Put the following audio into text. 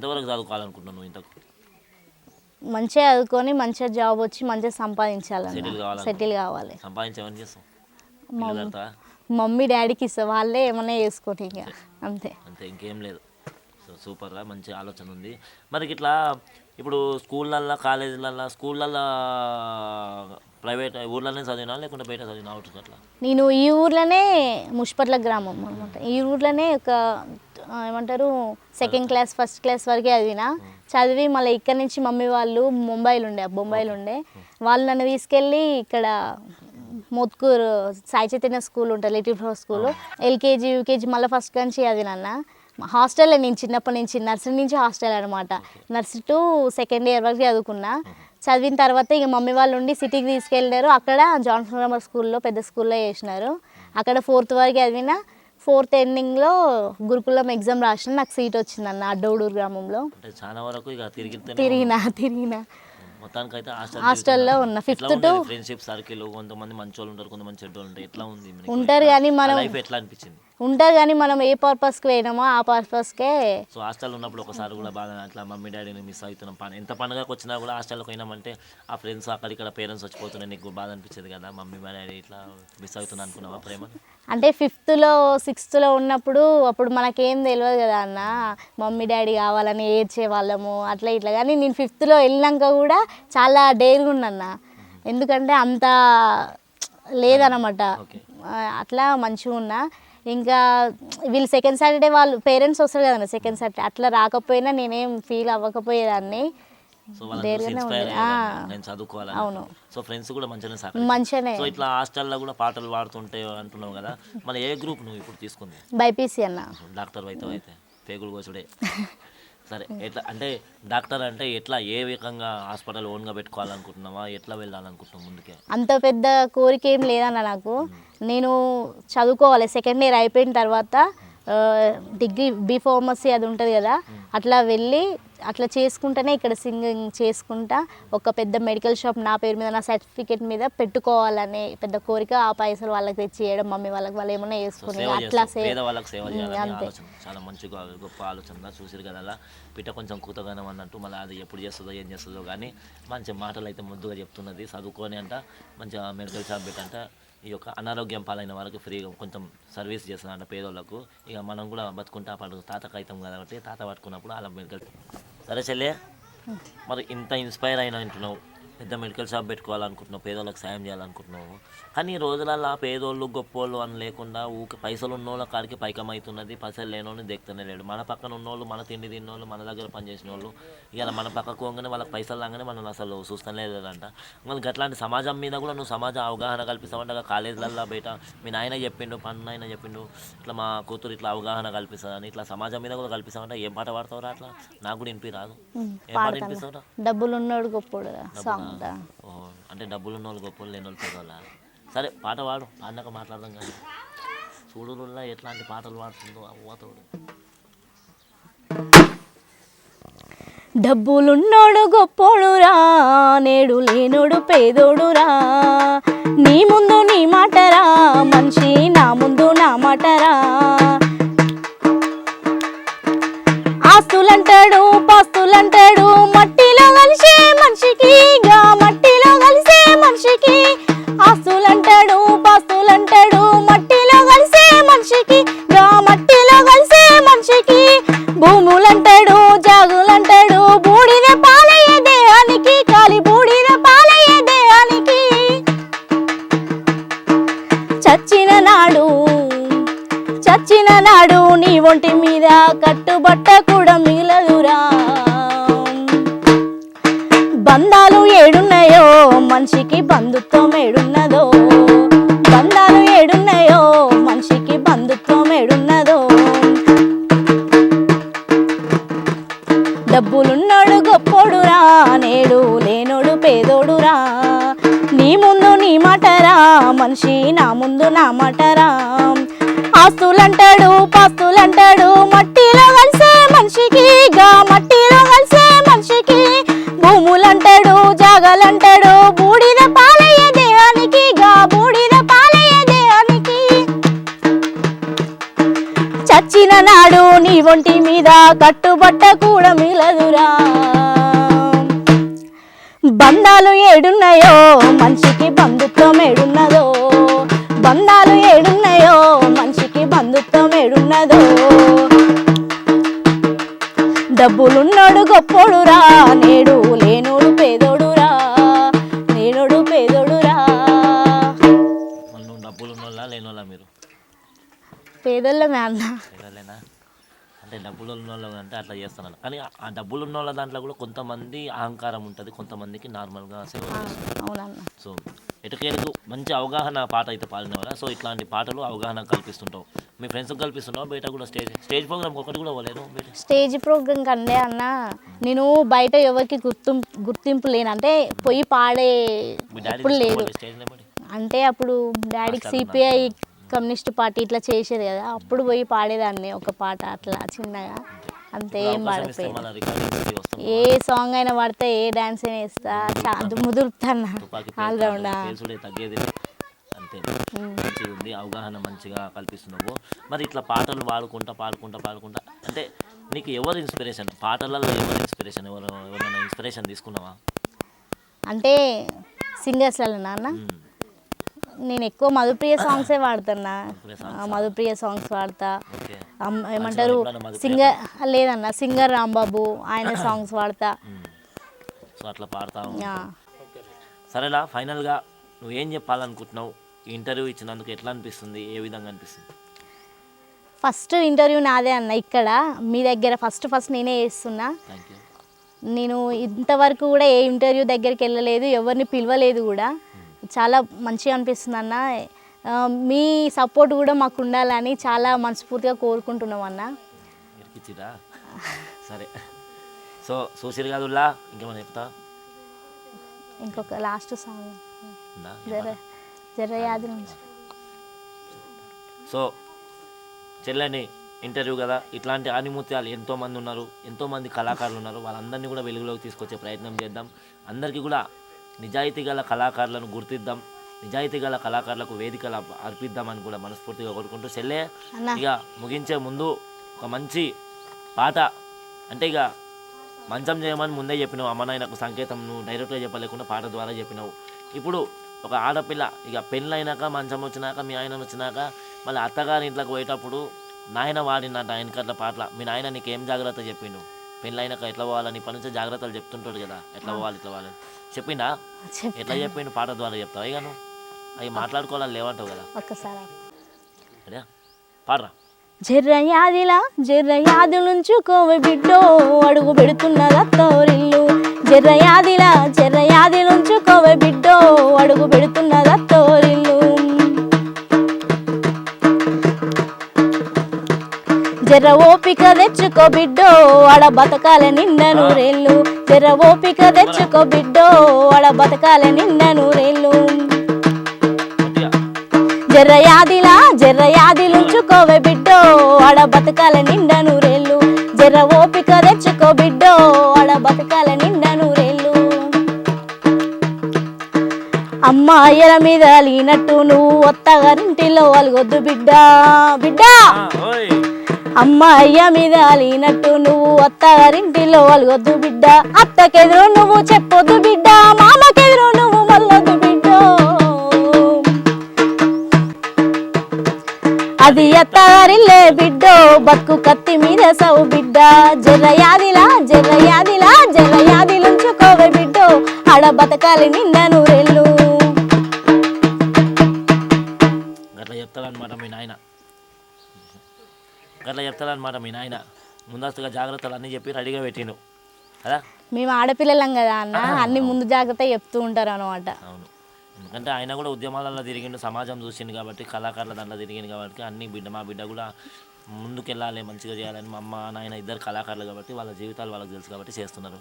చదువుకోవాలనుకుంటున్నావు నువ్వు ఇంతకు? మంచిగా చదువుకొని మంచిగా జాబ్ వచ్చి మంచిగా కావాలనుకో. సెటిల్ కావాలి. సంపాదించి ఏమని చేస్తావు? మా ఇల్లు కడతావా మమ్మీ డాడీకి ఇస్తా. వాళ్ళే ఏమన్నా చేసుకొని ఇక. అంతే. అంతే. ఇంకేం లేదు. సో సూపర్గా మంచి ఆలోచన ఉంది. మరి ఇట్లా ఇప్పుడు స్కూళ్ళల్లో కాలేజీలల్లో స్కూళ్ళల్లో ప్రైవేట్ ఊర్లోనే చదివినా లేకుంటే బయట చదివినా అవుట్ అట్లా? నేను ఈ ఊర్లోనే ముష్పట్ల గ్రామం అనమాట ఈ ఊర్లోనే ఒక ఏమంటారు సెకండ్ క్లాస్ ఫస్ట్ క్లాస్ వరకే చదివిన చదివి మళ్ళీ ఇక్కడ నుంచి మమ్మీ వాళ్ళు ముంబైలో ఉండే బొంబాయిలో ఉండే. వాళ్ళు నన్ను తీసుకెళ్ళి ఇక్కడ మోత్కూరు సాయి చైతన్య స్కూల్ ఉంటుంది little flower school LKG UKG మళ్ళీ ఫస్ట్ నుంచి చదివినా హాస్టల్లో నేను చిన్నప్పటి నుంచి నర్సరీ నుంచి హాస్టల్ అనమాట నర్సరీ టు సెకండ్ ఇయర్ వరకు చదువుకున్నా. చదివిన తర్వాత ఇక మమ్మీ వాళ్ళు ఉండి సిటీకి తీసుకెళ్ళారు. అక్కడ జాన్సన్ గ్రామర్ స్కూల్లో పెద్ద స్కూల్లో చేసినారు. అక్కడ ఫోర్త్ వరకు చదివిన ఫోర్త్ ఎండింగ్లో గురుకులం ఎగ్జామ్ రాసిన నాకు సీట్ వచ్చిందన్న అడ్డోడూరు గ్రామంలో. అంటే చాలా వరకు ఇక తిరిగి తిరిగిన తిరిగిన. మొత్తానికి అయితే హాస్టల్లో ఉన్న ఫిఫ్త్ టు ఫ్రెండ్షిప్ సర్కిల్ కొంతమంది మంచి వాళ్ళు ఉంటారు కొంతమంది చెడ్డ ఉంటారు. ఎట్లా ఉంది? మీకు? ఉంటారు కానీ మనం లైఫ్ ఎట్లా అనిపించింది? ఉంటారు కానీ మనం ఏ పర్పస్కి పోయినామో ఆ పర్పస్కే సో హాస్టల్ ఉన్నప్పుడు ఒకసారి కూడా బాగా అట్లా మమ్మీ డాడీని మిస్ అవుతున్నాం. పని ఎంత పండుగకి వచ్చినా కూడా హాస్టల్కి పోయినామంటే ఆ ఫ్రెండ్స్ అక్కడిక్కడ పేరెంట్స్ వచ్చిపోతున్నాయి. నీకు బాధ అనిపించేది కదా? మమ్మీ మా డాడీ ఇట్లా మిస్ అవుతున్నా అనుకున్నావా ప్రేమ అంటే ఫిఫ్త్లో సిక్స్త్లో ఉన్నప్పుడు అప్పుడు మనకేం తెలియదు కదా అన్న? మమ్మీ డాడీ కావాలని ఏడ్చే వాళ్ళము అట్లా ఇట్లా. కానీ నేను ఫిఫ్త్లో వెళ్ళినాక కూడా చాలా డేర్గా ఉన్నన్న ఎందుకంటే అంత లేదనమాట అట్లా మంచిగా ఉన్నా. ఇంకా వీళ్ళు సెకండ్ సాటర్డే వాళ్ళు పేరెంట్స్ వస్తారు కదన్న సెకండ్ సాటర్డే అట్లా రాకపోయినా నేనేం ఫీల్ అవ్వకపోయేదాన్ని. సో నేను చదువుకోవాలి అవును. సో ఫ్రెండ్స్ కూడా మంచిగానే మంచిగానే. సో ఇట్లా హాస్టల్లో కూడా పాటలు పాడుతుంటే అంటున్నావు కదా మన ఏ గ్రూప్ నువ్వు ఇప్పుడు తీసుకుంది? బైపీసీ అన్న. డాక్టర్ అయితే అయితే పేగులు కోసుడే. సరే ఎట్లా అంటే డాక్టర్ అంటే ఎట్లా ఏ విధంగా హాస్పిటల్ ఓన్గా పెట్టుకోవాలనుకుంటున్నావా? ఎట్లా వెళ్ళాలనుకుంటున్నావు ముందుకే? అంత పెద్ద కోరిక ఏం లేదన్న నాకు. నేను చదువుకోవాలి సెకండ్ ఇయర్ అయిపోయిన తర్వాత డిగ్రీ బీ ఫార్మసీ అది ఉంటుంది కదా అట్లా వెళ్ళి అట్లా చేసుకుంటేనే ఇక్కడ సింగింగ్ చేసుకుంటా ఒక పెద్ద మెడికల్ షాప్ నా పేరు మీద నా సర్టిఫికేట్ మీద పెట్టుకోవాలనే పెద్ద కోరిక ఆ పైసలు వాళ్ళకి తెచ్చి ఇవ్వడం మమ్మీ వాళ్ళకి వాళ్ళు చేసుకుని సేవ అట్లా అంతే. చాలా మంచిగా గొప్ప ఆలోచన చూసిరు కదా అలా. పిట్ట కొంచెం కూతగానం అన్నట్టు మళ్ళీ అది ఎప్పుడు చేస్తుందో ఏం చేస్తుందో కానీ మంచి మాటలు అయితే ముద్దుగా చెప్తున్నది. చదువుకొని అంట మంచిగా మెడికల్ షాప్ పెట్టంట. ఈ యొక్క అనారోగ్యం పాలైన వాళ్ళకి ఫ్రీగా కొంచెం సర్వీస్ చేస్తుందంట పేదోళ్ళకు. ఇక మనం కూడా బతుకుంటే పాటు తాతకు అవుతాం కాబట్టి తాత పట్టుకున్నప్పుడు అలా మెడికల్ సరే చెల్లె మరి ఇంత ఇన్స్పైర్ అయిన అంటున్నావు. పెద్ద మెడికల్ షాప్ పెట్టుకోవాలనుకుంటున్నావు పేదోళ్ళకి సాయం చేయాలనుకుంటున్నావు. కానీ ఈ రోజులలో పేదోళ్ళు గొప్పోళ్ళు అని లేకుండా ఊకే పైసలు ఉన్నోళ్ళ కాడికి పైకం అవుతున్నది పైసలు లేనోని దిక్కుతూనే లేడు. మన పక్కన ఉన్నోళ్ళు మన తిండి తిన్నోళ్ళు మన దగ్గర పనిచేసిన వాళ్ళు ఇవాళ మన పక్కకు పోగానే వాళ్ళకి పైసలు రాగానే మనం అసలు చూస్తూనే లేదంట. మనకి అట్లాంటి సమాజం మీద కూడా నువ్వు సమాజ అవగాహన కల్పిస్తావంట. కాలేజీలలో బయట మీ నాయన చెప్పిండు పన్ను నాయన చెప్పిండు ఇట్లా మా కూతురు ఇట్లా అవగాహన కల్పిస్తుందని ఇట్లా సమాజం మీద కూడా కల్పిస్తామంట ఏం పాట పాడతావురా అట్లా? నాకు కూడా వినిపి రాదు ఏం పాట వినిపిస్తావురా? డబ్బులు ఉన్నోడు గొప్పోడు అంటే డబ్బులు ఉన్న వాళ్ళు గొప్ప లేని వాళ్ళు పేదవాళ్ళ సరే పాట పాడు. పాడినాక మాట్లాడదాం కానీ. చూడురుల్లా ఎట్లాంటి పాటలు పాడుతుందో అవ్వతోడు డబ్బులున్నోడు గొప్పోడురా నేడు లేనోడు పేదోడురా. నీ ముందు నీ మాటరా మనిషి నా ముందు నా మాటరా. ఆస్తులంటాడు పాస్తులంటాడు. మట్టిలో కలిసే మనిషికి గా మట్టిలో కలిసే మనిషికి ఆస్తులంటాడు పాస్తులంటాడు. మట్టిలో కలిసే మనిషికి గా మట్టిలో కలిసే మనిషికి భూములంటాడు జాగులంటాడు. బూడిద పాలయ్యే దేహానికి కాలి బూడిద పాలయ్యే దేహానికి చచ్చిన నాడు చచ్చిన నాడు నీ ఒంటి మీద కట్టుబట్టు ముందు ఆస్తులంటాడు పాస్తులంటాడు మట్టిలో కలిసే మనిషికి. గా మట్టిలో కలిసే మనిషికి. భూములంటాడు జాగలంటాడు బూడిద పాలయ్య దేవానికి గా బూడిద పాలయ్య దేవానికి చచ్చిన నాడు నీ ఒంటి మీద కట్టుబట్ట కూడా మిలదురా బంధాలు ఏడున్నాయో మనిషికి బంధుత్వం ఏడున్నదో. బంధాలు ఏడున్నాయో? మనిషికి బంధుత్వం ఏడున్నదో? డబ్బులున్నాడు గొప్పోడురా నేడు లేనోడు పేదోడురా నేనోడు పేదోడురా. మళ్ళీ నువ్వు డబ్బులు ఉన్నోళ్ళ లేనోళ్ళ మీరు? పేదోళ్ళమే అన్న. అంటే డబ్బులు ఉన్నోళ్ళు అంటే అట్లా చేస్తున్నాను. కానీ ఆ డబ్బులు ఉన్నోళ్ళ దాంట్లో కూడా కొంతమంది అహంకారం ఉంటుంది కొంతమందికి నార్మల్గా సో ఎటుకేలకు మంచి అవగాహన పాట అయితే పాడినవారా సో ఇట్లాంటి పాటలు అవగాహన కల్పిస్తుంటావు. మీ ఫ్రెండ్స్కి కల్పిస్తున్నావు? బయట కూడా స్టేజ్ స్టేజ్ ప్రోగ్రామ్ ఒకటి కూడా బయట? స్టేజ్ ప్రోగ్రామ్ కంటే అన్న నేను బయట ఎవరికి గుర్తింపు గుర్తింపు లేను. అంటే పోయి పాడే ఎప్పుడు లేదు. అంటే అప్పుడు డాడీకి సిపిఐ కమ్యూనిస్ట్ పార్టీ ఇట్లా చేసేది కదా. అప్పుడు పోయి పాడేదాన్ని ఒక పాట అట్లా చిన్నగా. అంతే ఏం పాడకపోయింది సాంగ్ అయినా పాడితే ఏ డాన్స్ అయినా వేస్తా ముదురుతాను ఆల్రౌండ్? అంతే. మంచిగా ఉంది అవగాహన మంచిగా కల్పిస్తున్నావు మరి ఇట్లా పాటలు పాడుకుంటా పాడుకుంటా పాడుకుంటా. అంటే నీకు ఎవరు ఇన్స్పిరేషన్ పాటలలో ఎవరు ఇన్స్పిరేషన్ ఎవరు ఎవరైనా ఇన్స్పిరేషన్ తీసుకున్నావా? అంటే సింగర్స్లలో నాన్న. నేను ఎక్కువ మధుప్రియ సాంగ్సే వాడుతున్నా. మధుప్రియ ఆ, మధుప్రియ సాంగ్స్ వాడతా. ఏమంటారు? సింగర్ లేదన్న సింగర్ రాంబాబు ఆయన సాంగ్స్ వాడతా. సో అట్లా పాడుతా సరేలా ఫైనల్గా నువ్వు ఏం చెప్పాలనుకుంటున్నావు? ఈ ఇంటర్వ్యూ ఇచ్చినందుకు ఎట్లా అనిపిస్తుంది? ఏ విధంగా అనిపిస్తుంది? ఫస్ట్ ఇంటర్వ్యూ నాదే అన్న ఇక్కడ. మీ దగ్గర ఫస్ట్ ఫస్ట్ నేనే చేస్తున్నా. నేను ఇంతవరకు కూడా ఏ ఇంటర్వ్యూ దగ్గరికి వెళ్ళలేదు ఎవరిని పిలవలేదు కూడా. చాలా మంచిగా అనిపిస్తుంది అన్న. మీ సపోర్ట్ కూడా మాకు ఉండాలని చాలా మనస్ఫూర్తిగా కోరుకుంటున్నాం అన్న. సరే. సో సుశీర్ గాదుల్లా ఇంకేమైనా చెప్తా? ఇంకొక లాస్ట్ సాంగ్? జర నుంచి సో చెల్లెని ఇంటర్వ్యూ కదా ఇట్లాంటి ఆనిముత్యాలు ఎంతోమంది ఉన్నారు ఎంతోమంది కళాకారులు ఉన్నారు వాళ్ళందరినీ కూడా వెలుగులోకి తీసుకొచ్చే ప్రయత్నం చేద్దాం. అందరికీ కూడా నిజాయితీ గల కళాకారులను గుర్తిద్దాం నిజాయితీ గల కళాకారులకు వేదికలు అర్ప- అర్పిద్దామని కూడా మనస్ఫూర్తిగా కోరుకుంటూ చెల్లె ఇక ముగించే ముందు ఒక మంచి పాట అంటే ఇక మంచం చేయమని ముందే చెప్పినావు అమ్మ నాయనకు సంకేతం నువ్వు డైరెక్ట్గా చెప్పలేకుండా పాట ద్వారా చెప్పినావు. ఇప్పుడు ఒక ఆడపిల్ల ఇక పెళ్ళైనాక మంచం వచ్చినాక మీ ఆయన వచ్చినాక మళ్ళీ అత్తగారి ఇంట్లోకి పోయేటప్పుడు నాయన వాడినట్టు ఆయన అట్లా పాటల మీ నాయన నీకు ఏం జాగ్రత్త చెప్పిండు? పెళ్ళైనాక ఎట్లా పోవాలని ఇప్పటి నుంచి జాగ్రత్తలు చెప్తుంటాడు కదా. ఎట్లా పోవాలి ఇట్లా పోవాలని చెప్పిండా? చెప్పు. ఎట్లా చెప్పిండు? పాట ద్వారా చెప్తావు ఇక నువ్వు? అవి మాట్లాడుకోవాలని లేవంటావు కదా. ఒక్కసారి. అదే పాడరా. జర్ర యాదిలా జర్ర యాదులుంచుకోవే బిడ్డో అడుగు పెడుతున్నదా తోరిల్లు జర్ర యాదిలా జర్ర యాదిలుంచుకోవే బిడ్డో అడుగు పెడుతున్నదా జర్ర ఓపిక తెచ్చుకో బిడ్డో ఆడ బతకాల నిన్న నూరేళ్ళు జర్ర ఓపిక తెచ్చుకో బిడ్డో ఆడ బతకాల నిన్న నూరేళ్ళు జర్ర యాదిలా జర్ర యాదిలుంచుకోవే బిడ్డో ఆడ బతకాల నిండ నూరేళ్ళు జర్ర ఓపిక తెచ్చుకో బిడ్డో ఆడ బతకాల నిండ నూరేళ్ళు అమ్మాయిల మీద లీనట్టు నువ్వు ఒత్తగారింటిలో అలగొద్దు బిడ్డ. బిడ్డా! బిడ్డా అమ్మాయ్య మీద అలినట్టు నువ్వు అత్తగారింటిలో అలగొద్దు బిడ్డ. అత్తకెదురు నువ్వు చెప్పొద్దు బిడ్డ. మామకెదురు నువ్వు మల్లొద్దు బిడ్డ. అది అత్తగారిల్లే బిడ్డో. బక్కు కత్తి మీద సౌ బిడ్డ. జలయాదిలా జర్రయాదిలా జర్రయాదిలుంచుకోవే బిడ్డో. ఆడ బతకాలి నిండా నూరెళ్ళు. గట్లా చెప్తాడనమాట మీ నాయన. ముందస్తుగా జాగ్రత్తలు అన్నీ చెప్పి రెడీగా పెట్టిండు. కదా? మేము ఆడపిల్లలం కదా అన్న అన్ని ముందు జాగ్రత్త చెప్తూ ఉంటారు అనమాట అవును. ఎందుకంటే ఆయన కూడా ఉద్యమాలలో తిరిగిండు సమాజం చూసిండు కాబట్టి కళాకారుల దాంట్లో తిరిగిండు కాబట్టి అన్ని బిడ్డ మా బిడ్డ కూడా ముందుకెళ్ళాలి మంచిగా చేయాలని మా అమ్మ నాయన ఇద్దరు కళాకారులు కాబట్టి వాళ్ళ జీవితాలు వాళ్ళకి తెలుసు కాబట్టి చేస్తున్నారు.